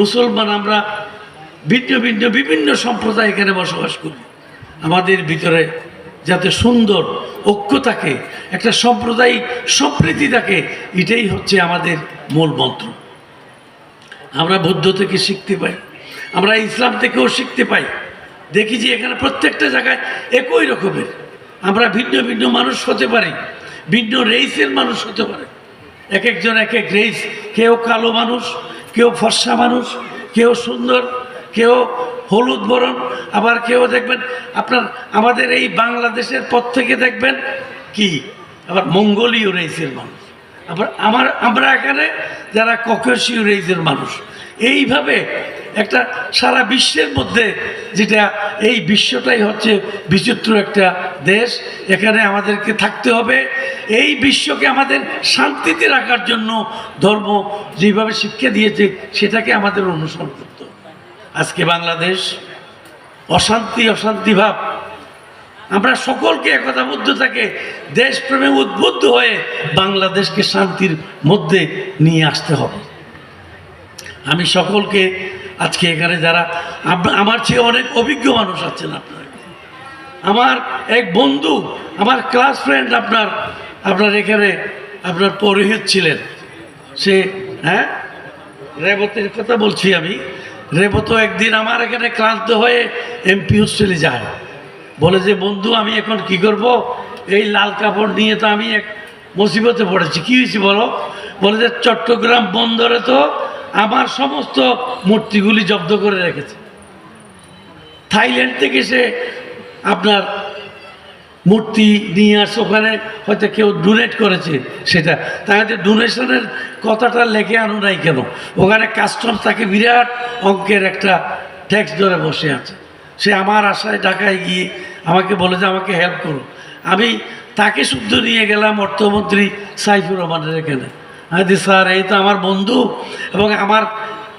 মুসলমান আমরা ভিন্ন ভিন্ন বিভিন্ন সম্প্রদায় এখানে বসবাস করি। আমাদের ভিতরে যাতে সুন্দর ঐক্য থাকে, একটা সাম্প্রদায়িক সম্প্রীতি থাকে, এটাই হচ্ছে আমাদের মূল মন্ত্র। আমরা বৌদ্ধ থেকে শিখতে পাই, আমরা ইসলাম থেকেও শিখতে পাই। দেখি যে এখানে প্রত্যেকটা জায়গায় একই রকমের। আমরা ভিন্ন ভিন্ন মানুষ হতে পারি, ভিন্ন রেইসের মানুষ হতে পারে। এক একজন এক এক রেইস কেউ কালো মানুষ কেউ ফর্সা মানুষ, কেউ সুন্দর, কেউ হলুদ বরণ, আবার কেউ দেখবেন আপনার আমাদের এই বাংলাদেশের পর থেকে দেখবেন কি? আবার মঙ্গোলীয় রেসের মানুষ। আবার আমার, আমরা এখানে যারা ককেশীয় রেসের মানুষ এইভাবে একটা সারা বিশ্বের মধ্যে যেটা এই বিশ্বটাই হচ্ছে বিচিত্র একটা দেশ। এখানে আমাদেরকে থাকতে হবে। এই বিশ্বকে আমাদের শান্তিতে রাখার জন্য ধর্ম যেভাবে শিক্ষা দিয়েছে, সেটাকে আমাদের অনুসরণ করতে আজকে বাংলাদেশ অশান্তি অশান্তি ভাব। আমরা সকলকে একতাবদ্ধ থাকে, দেশপ্রেমে উদ্বুদ্ধ হয়ে বাংলাদেশকে শান্তির মধ্যে নিয়ে আসতে হবে। আমি সকলকে আজকে এখানে যারা আমার চেয়ে অনেক অভিজ্ঞ মানুষ আছেন আপনার। আমার এক বন্ধু, আমার ক্লাস ফ্রেন্ড আপনার আপনার এখানে, আপনার পৌরোহিত ছিলেন। সে হ্যাঁ? রেবতের কথা বলছি আমি। রেবত একদিন আমার এখানে ক্লান্ত হয়ে এমপি হোস্টেলে যায়। বলে যে, বন্ধু, আমি এখন কি করব? এই লাল কাপড় নিয়ে তো আমি এক মুসিবতে পড়েছি। কী হয়েছে বলো? বলে যে, চট্টগ্রাম বন্দরে তো আমার সমস্ত মূর্তিগুলি জব্দ করে রেখেছে। থাইল্যান্ড থেকে সে আপনার মূর্তি নিয়ে আসে, ওখানে হয়তো কেউ ডোনেট করেছে সেটা। তাহলে ডোনেশনের কথাটা লেখে আনো নাই কেন? ওখানে কাস্টম তাকে বিরাট অঙ্কের একটা ট্যাক্স ধরে বসে আছে। সে আমার আশায় ঢাকায় গিয়ে আমাকে বলে যে, আমাকে হেল্প করো। আমি তাকে শুদ্ধ নিয়ে গেলাম অর্থমন্ত্রী সাইফুর রহমানের এখানে। বলি, স্যার এই তো আমার বন্ধু এবং আমার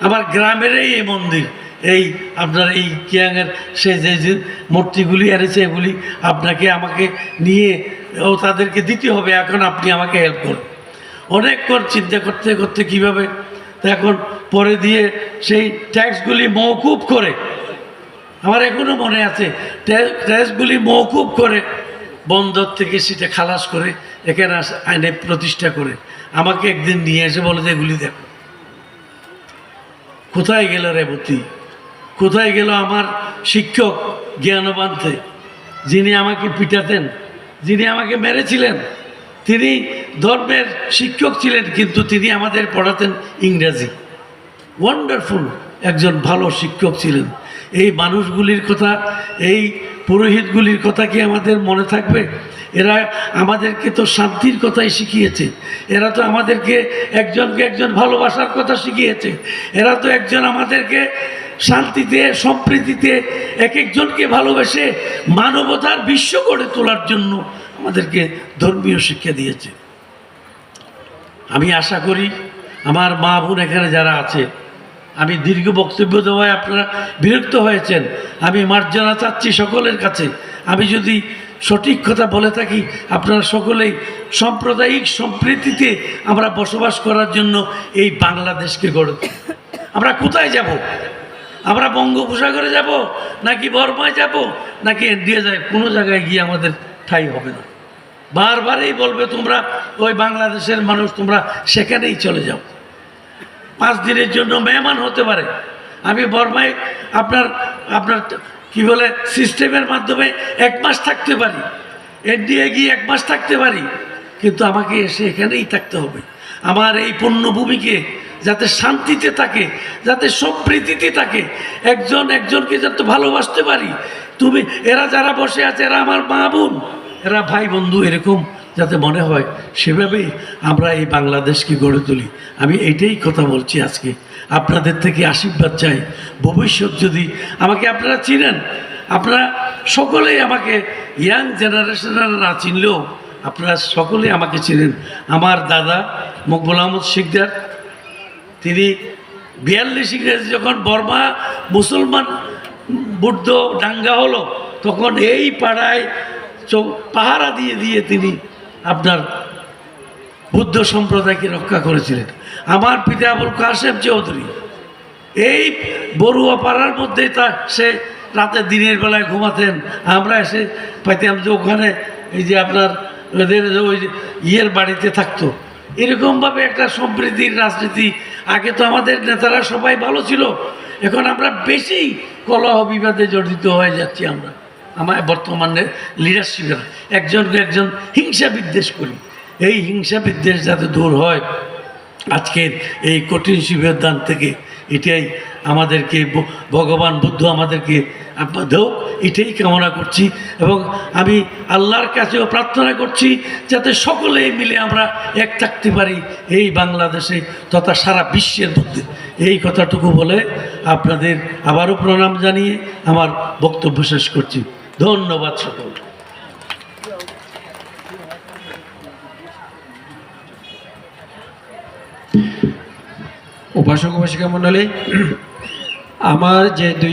আমার গ্রামেরই এই মন্দির। এই আপনার এই কিয়াংয়ের সে যে যে মূর্তিগুলি এনেছে এগুলি আপনাকে আমাকে নিয়ে ও তাদেরকে দিতে হবে এখন আপনি আমাকে হেল্প করুন। অনেকক্ষণ চিন্তা করতে করতে কীভাবে এখন পরে দিয়ে সেই ট্যাক্সগুলি মৌকুব করে আমার এখনও মনে আছে ট্যাক্সগুলি মৌকুব করে বন্দর থেকে সেটা খালাস করে এখানে আইনে প্রতিষ্ঠা করে। আমাকে একদিন নিয়ে এসে বলে যে, এগুলি দেখো। কোথায় গেল রেবতী কোথায় গেল আমার শিক্ষক জ্ঞানবান্তে যিনি আমাকে পিটাতেন, যিনি আমাকে মেরেছিলেন, তিনি ধর্মের শিক্ষক ছিলেন, কিন্তু তিনি আমাদের পড়াতেন ইংরাজি। ওয়ান্ডারফুল একজন ভালো শিক্ষক ছিলেন। এই মানুষগুলির কথা, এই পুরোহিতগুলির কথা কি আমাদের মনে থাকবে? এরা আমাদেরকে তো শান্তির কথাই শিখিয়েছে। এরা তো আমাদেরকে একজনকে একজন ভালোবাসার কথা শিখিয়েছে। এরা তো একজন আমাদেরকে শান্তিতে, সম্প্রীতিতে এক একজনকে ভালোবেসে মানবতার বিশ্ব গড়ে তোলার জন্য আমাদেরকে ধর্মীয় শিক্ষা দিয়েছে। আমি আশা করি আমার মা বোন এখানে যারা আছে আমি দীর্ঘ বক্তব্য দেওয়ায় আপনারা বিরক্ত হয়েছেন। আমি মার্জনা চাচ্ছি সকলের কাছে। আমি যদি সঠিক কথা বলে থাকি, আপনারা সকলেই সাম্প্রদায়িক সম্প্রীতিতে আমরা বসবাস করার জন্য এই বাংলাদেশকে গড়ে। আমরা কোথায় যাব? আমরা বঙ্গোপসাগরে যাব নাকি বর্মায় যাব? নাকি ইন্ডিয়া যায়? কোনো জায়গায় গিয়ে আমাদের ঠাই হবে না। বারবারই বলবে তোমরা, ওই বাংলাদেশের মানুষ, তোমরা সেখানেই চলে যাও। পাঁচ দিনের জন্য মেহমান হতে পারে। আমি বর্মায় আপনার আপনার কি বলে, সিস্টেমের মাধ্যমে এক মাস থাকতে পারি। এনডিএ গিয়ে এক মাস থাকতে পারি। কিন্তু আমাকে এসে এখানেই থাকতে হবে। আমার এই পণ্যভূমিকে যাতে শান্তিতে থাকে, যাতে সম্প্রীতিতে থাকে, একজন একজনকে যাতে ভালোবাসতে পারি। তুমি, এরা যারা বসে আছে, এরা আমার মা বোন, এরা ভাই বন্ধু, এরকম যাতে মনে হয়, সেভাবেই আমরা এই বাংলাদেশকে গড়ে তুলি। আমি এইটাই কথা বলছি আজকে। আপনাদের থেকে আশীর্বাদ চাই। ভবিষ্যৎ যদি আমাকে আপনারা চিনেন, আপনারা সকলেই আমাকে, ইয়াং জেনারেশনের না চিনলেও আপনারা সকলেই আমাকে চিনেন। আমার দাদা মকবুল আহমদ শিকদার, তিনি বিয়াল্লিশ ইংরেজি যখন বর্মা মুসলমান বুদ্ধ দাঙ্গা হলো, তখন এই পাড়ায় পাহারা দিয়ে দিয়ে তিনি আপনার বুদ্ধ সম্প্রদায়কে রক্ষা করেছিলেন। আমার পিতা আবুল কাশেম চৌধুরী, এই বড়ুয়া পাড়ার মধ্যে তা সে রাতে দিনের বেলায় ঘুমাতেন। আমরা এসে পাইতাম যে ওখানে এই যে আপনার ওই ইয়ের বাড়িতে থাকতো। এরকমভাবে একটা সম্প্রীতির রাজনীতি। আগে তো আমাদের নেতারা সবাই ভালো ছিল। এখন আমরা বেশি কলহ বিবাদে জড়িত হয়ে যাচ্ছি আমরা। আমার বর্তমানে লিডারশিপের একজনকে একজন হিংসা বিদ্বেষ করি। এই হিংসা বিদ্বেষ যাতে দূর হয় আজকের এই কঠিন শিবের দান থেকে এটাই আমাদেরকে ভগবান বুদ্ধ আমাদেরকে দেওক এটাই কামনা করছি এবং আমি আল্লাহর কাছেও প্রার্থনা করছি যাতে সকলে মিলে আমরা এক থাকতে পারি এই বাংলাদেশে তথা সারা বিশ্বের মধ্যে। এই কথাটুকু বলে আপনাদের আবারও প্রণাম জানিয়ে আমার বক্তব্য শেষ করছি। ধন্যবাদ সকল। উপাসক উপাসিকা মণ্ডলী আমার যে দুই